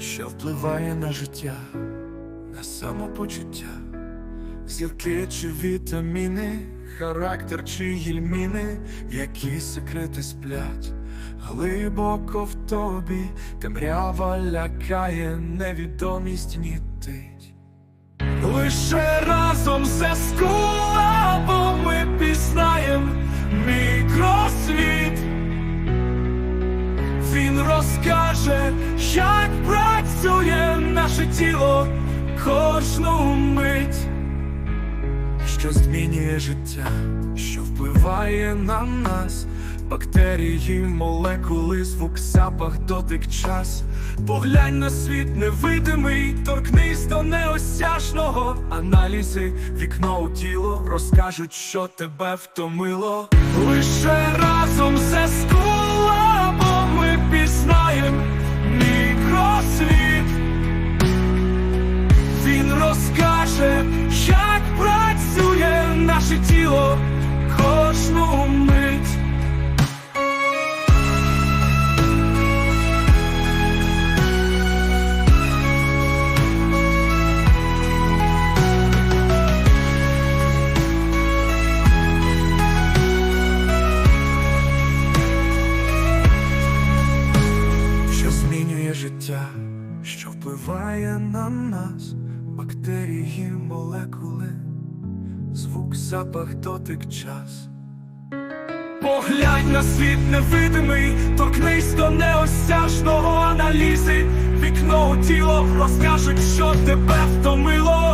що впливає на життя, на самопочуття, зірки чи вітаміни, характер чи гільміни, які секрети сплять. Глибоко в тобі темрява лякає, невідомість нітить. Лише разом все скулабо ми пізнаєм мікросвіт. Він розкаже, як працює наше тіло кожну мить, що змінює життя, що впливає на нас, бактерії, молекули, звук, запах, дотик, час. Поглянь на світ невидимий, торкнись до неосяжного. Аналізи, вікно у тіло розкажуть, що тебе втомило. Лише разом все наше тіло кожну мить. що змінює життя, що впливає на нас, бактерії, молекули, запах, дотик, час. Поглянь на світ невидимий, торкнись до неосяжного аналізи, вікно у тіло розкажуть, що тебе втомило.